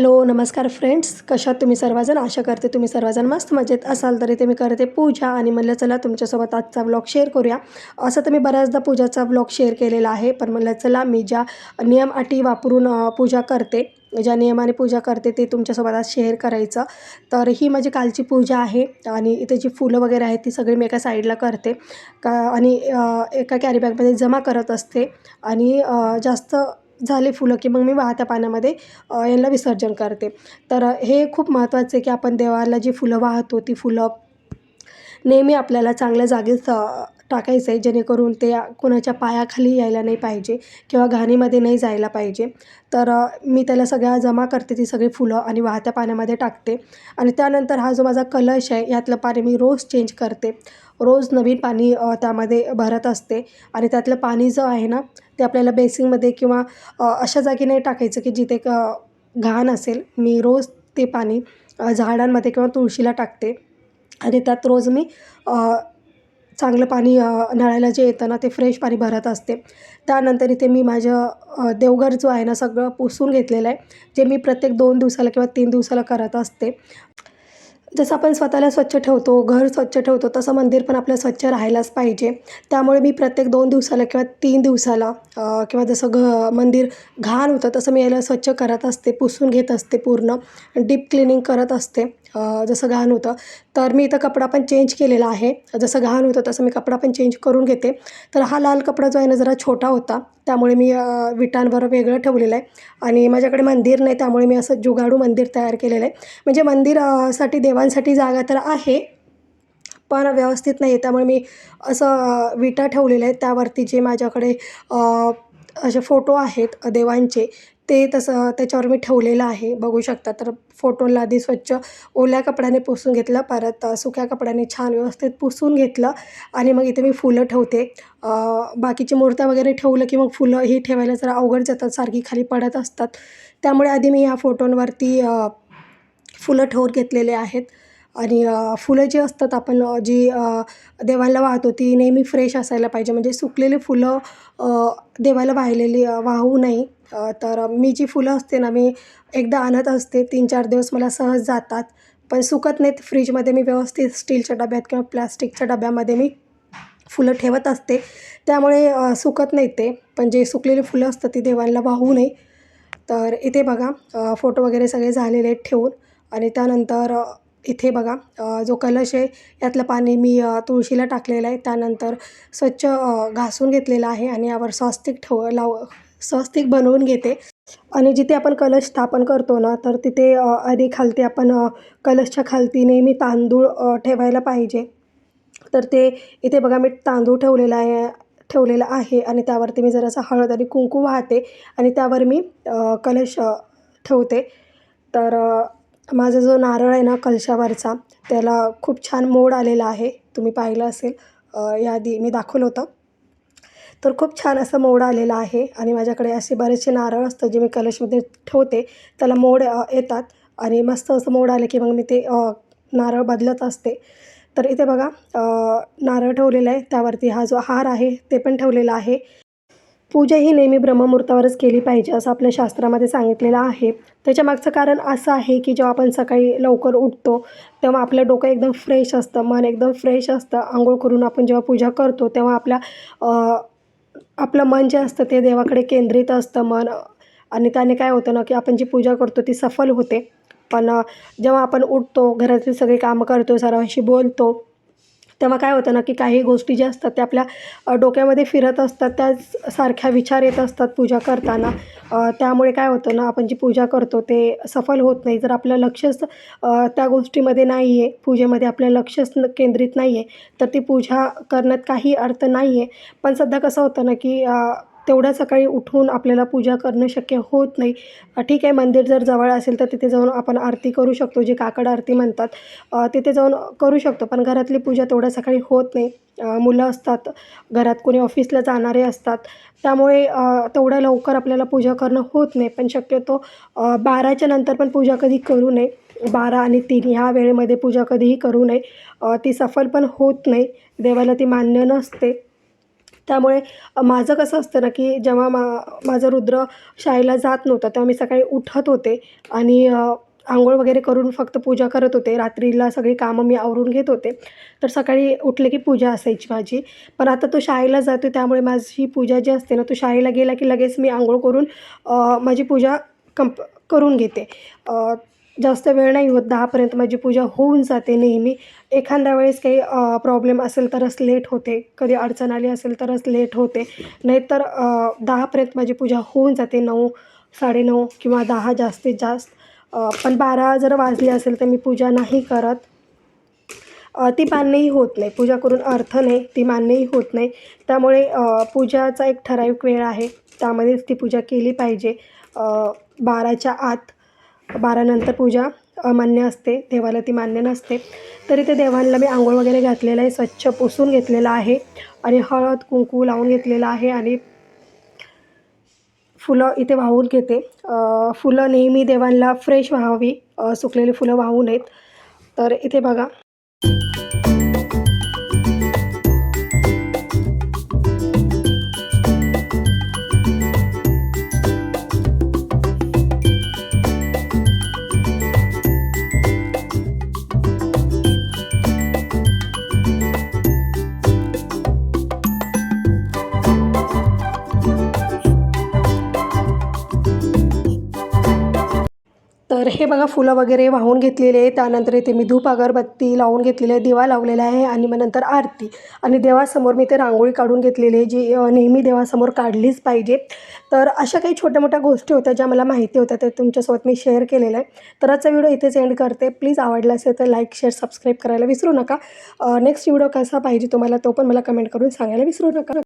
Hello नमस्कार friends. कशात तुम्ही सर्वजण? आशा करते तुम्ही सर्वजण मस्त मजेत असाल. तरी ते मी करते पूजा आणि म्हणलं चला तुमच्यासोबत आजचा व्लॉग शेअर करूया. असं तर मी बऱ्याचदा पूजाचा व्लॉग शेअर केलेला आहे पण म्हणलं चला मी ज्या नियम अटी वापरून पूजा करते ज्या नियमाने पूजा करते ते तुमच्यासोबत आज शेअर करायचं. तर ही माझी कालची पूजा आहे आणि इथे जी फुलं वगैरे आहेत ती सगळी मी एका साईडला करते. का आणि एका कॅरीबॅगमध्ये जमा करत असते. आणि जास्त झाले फुलं की मग मी वाहत्या पाण्यामध्ये यांना विसर्जन करते. तर हे खूप महत्त्वाचं आहे की आपण देवाला जी फुलं वाहतो ती फुलं नेहमी आपल्याला चांगल्या जागेच टाकायचं आहे जेणेकरून ते कोणाच्या पायाखाली यायला नाही पाहिजे किंवा घाणीमध्ये नाही जायला पाहिजे. तर मी त्याला सगळ्या जमा करते ती सगळी फुलं आणि वाहत्या पाण्यामध्ये टाकते. आणि त्यानंतर हा जो माझा कलश आहे यातलं पाणी मी रोज चेंज करते. रोज नवीन पाणी त्यामध्ये भरत असते. आणि त्यातलं पाणी जो आहे ना ते आपल्याला बेसिंगमध्ये किंवा अशा जागी नाही टाकायचं की जिथे क घाण असेल मी रोज ते पाणी झाडांमध्ये किंवा तुळशीला टाकते. आणि त्यात रोज मी चांगलं पाणी नळाला जे येतं ना ते फ्रेश पाणी भरत असते. त्यानंतर इथे मी माझं देवघर जो आहे ना सगळं पुसून घेतलेलं आहे जे मी प्रत्येक दोन दिवसाला किंवा तीन दिवसाला करत असते. जसं आपण स्वतःला स्वच्छ ठेवतो घर स्वच्छ ठेवतो तसं मंदिर पण आपलं स्वच्छ राहायलाच पाहिजे. त्यामुळे मी प्रत्येक दोन दिवसाला किंवा तीन दिवसाला किंवा जसं घ मंदिर घाण होतं तसं मी याला स्वच्छ करत असते पुसून घेत असते पूर्ण. डीप क्लिनिंग करत असते जसं घाण होतं. तर मी इथं कपडा पण चेंज केलेला आहे. जसं घाण होतं तसं मी कपडा पण चेंज करून घेते. तर हा लाल कपडा जो आहे ना जरा छोटा होता. त्यामुळे मी विटांवर वेगळं ठेवलेलं आहे. आणि माझ्याकडे मंदिर नाही त्यामुळे मी असं जुगाडू मंदिर तयार केलेलं आहे. म्हणजे मंदिरासाठी देवांसाठी जागा तर आहे पण व्यवस्थित नाही आहे त्यामुळे मी असं विटा ठेवलेल्या आहेत. त्यावरती जे माझ्याकडे असे फोटो आहेत देवांचे ते तसं त्याच्यावर मी ठेवलेलं आहे. बघू शकता तर फोटोला आधी स्वच्छ ओल्या कपड्याने पुसून घेतलं परत सुक्या कपड्याने छान व्यवस्थित पुसून घेतलं आणि मग इथे मी फुलं ठेवते. बाकीची मूर्त्या वगैरे ठेवलं की मग फुलं ही ठेवायला जरा अवघड जातात सारखी खाली पडत असतात. त्यामुळे आधी मी ह्या फोटोंवरती फुलं ठेवून घेतलेले आहेत. आणि फुलं जी असतात आपण जी देवाला वाहतो ती नेहमी फ्रेश असायला पाहिजे. म्हणजे सुकलेली फुलं देवाला वाहिलेली वाहू नाही तर मी जी फुलं असते ना मी एकदा आणत असते तीन चार दिवस मला सहज जातात. पण सुकत नाहीत फ्रीजमध्ये मी व्यवस्थित स्टीलच्या डब्यात किंवा प्लॅस्टिकच्या डब्यामध्ये मी फुलं ठेवत असते. त्यामुळे सुकत नाही ते. पण जे सुकलेली फुलं असतात ती देवांना वाहू नये. तर इथे बघा फोटो वगैरे सगळे झालेले आहेत ठेवून. आणि त्यानंतर इथे बघा जो कलश आहे यातलं पाणी मी तुळशीला टाकलेलं आहे. त्यानंतर स्वच्छ घासून घेतलेलं आहे आणि यावर स्वस्तिक ठेव लाव स्वस्तिक बनवून घेते. आणि जिथे आपण कलश स्थापन करतो ना तर तिथे आधी खालती आपण कलशच्या खालती नेहमी तांदूळ ठेवायला पाहिजे. तर ते इथे बघा मी तांदूळ ठेवलेला आहे ठेवलेला आहे आणि त्यावरती मी जरासा हळद आणि कुंकू वाहते आणि त्यावर मी कलश ठेवते. तर माझा जो नारळ आहे ना कलशावरचा त्याला खूप छान मोड आलेला आहे. तुम्ही पाहिलं असेल याआधी मी दाखवलं होतं. तर खूप छान असं मोड आलेलं आहे आणि माझ्याकडे असे बरेचसे नारळ असतात जे मी कलशमध्ये ठेवते. त्याला मोड येतात आणि मस्त असं मोड आलं की मग मी ते नारळ बदलत असते. तर इथे बघा नारळ ठेवलेला आहे. त्यावरती हा जो हार आहे ते पण ठेवलेला आहे. पूजा ही नेहमी ब्रह्ममुहूर्तावरच केली पाहिजे असं आपल्या शास्त्रामध्ये सांगितलेलं आहे. त्याच्यामागचं कारण असं आहे की जेव्हा आपण सकाळी लवकर उठतो तेव्हा आपलं डोकं एकदम फ्रेश असतं मन एकदम फ्रेश असतं. आंघोळ करून आपण जेव्हा पूजा करतो तेव्हा आपल्या आपलं मन जे असतं ते देवाकडे केंद्रित असतं मन. आणि त्याने काय होतं ना की आपण जी पूजा करतो ती सफल होते. पण जेव्हा आपण उठतो घरातली सगळी कामं करतो सर्वांशी बोलतो तेव्हा काय होतं ना की काही गोष्टी ज्या असतात त्या आपल्या डोक्यामध्ये फिरत असतात त्याच सारख्या विचार येत असतात पूजा करताना. त्यामुळे काय होतं ना आपण जी पूजा करतो ते सफल होत नाही. जर आपलं लक्षच त्या गोष्टीमध्ये नाही आहे पूजेमध्ये आपलं लक्षच केंद्रित नाही आहे तर ती पूजा करण्यात काही अर्थ नाही आहे पण सध्या कसं होतं ना की तेवढ्या सकाळी उठून आपल्याला पूजा करणं शक्य होत नाही. ठीक आहे मंदिर जर जवळ असेल तर तिथे जाऊन आपण आरती करू शकतो जी काकड आरती म्हणतात. तिथे जाऊन करू शकतो पण घरातली पूजा तेवढ्या सकाळी होत नाही. मुलं असतात घरात कोणी ऑफिसला जाणारे असतात. त्यामुळे तेवढ्या लवकर आपल्याला पूजा करणं होत नाही. पण शक्यतो बाराच्या नंतर पण पूजा कधी करू नये. बारा आणि तीन ह्या वेळेमध्ये पूजा कधीही करू नये. ती सफल पण होत नाही. देवाला ती मान्य नसते. त्यामुळे माझं कसं असतं ना की जेव्हा मा माझं रुद्र शाळेला जात नव्हता तेव्हा मी सकाळी उठत होते आणि आंघोळ वगैरे करून फक्त पूजा करत होते. रात्रीला सगळी कामं मी आवरून घेत होते. तर सकाळी उठले की पूजा असायची माझी. पण आता तो शाळेला जातो त्यामुळे माझी पूजा जी असते ना तो शाळेला गेला की लगेच मी आंघोळ करून माझी पूजा कंप करून घेते. जास्त वेळ नाही होत दहापर्यंत माझी पूजा होऊन जाते नेहमी. एखाद्या वेळेस काही प्रॉब्लेम असेल तरच लेट होते. कधी अडचण आली असेल तरच लेट होते. नाहीतर दहापर्यंत माझी पूजा होऊन जाते. नऊ साडेनऊ किंवा दहा जास्तीत जास्त. पण बारा जर वाजले असेल तर मी पूजा नाही करत. ती मान्यही होत नाही. पूजा करून अर्थ नाही ती मान्यही होत नाही. त्यामुळे पूजाचा एक ठराविक वेळ आहे. त्यामध्येच ती पूजा केली पाहिजे. बाराच्या आत बारानंतर पूजा अमान्य असते देवाला ती मान्य नसते. तरी ते देवांना मी आंघोळ वगैरे घातलेलं आहे स्वच्छ पुसून घेतलेलं आहे आणि हळद कुंकू लावून घेतलेलं आहे आणि फुलं इथे वाहून घेते. फुलं नेहमी देवांना फ्रेश व्हावी सुकलेली फुलं वाहू नयेत तर इथे बघा तर हे बघा फुलं वगैरे वाहून घेतलेले आहे त्यानंतर इथे मी धूप अगरबत्ती लावून घेतलेली आहे दिवा लावलेला आहे आणि मग नंतर आरती. आणि देवासमोर मी ते रांगोळी काढून घेतलेली आहे जी नेहमी देवासमोर काढलीच पाहिजे. तर अशा काही छोट्या मोठ्या गोष्टी होत्या ज्या मला माहिती होत्या त्या तुमच्यासोबत मी शेअर केलेलं आहे तर आजचा व्हिडिओ इथेच एंड करते. प्लीज आवडला असेल तर लाईक शेअर सबस्क्राईब करायला विसरू नका. नेक्स्ट व्हिडिओ कसा पाहिजे तुम्हाला तो पण मला कमेंट करून सांगायला विसरू नका.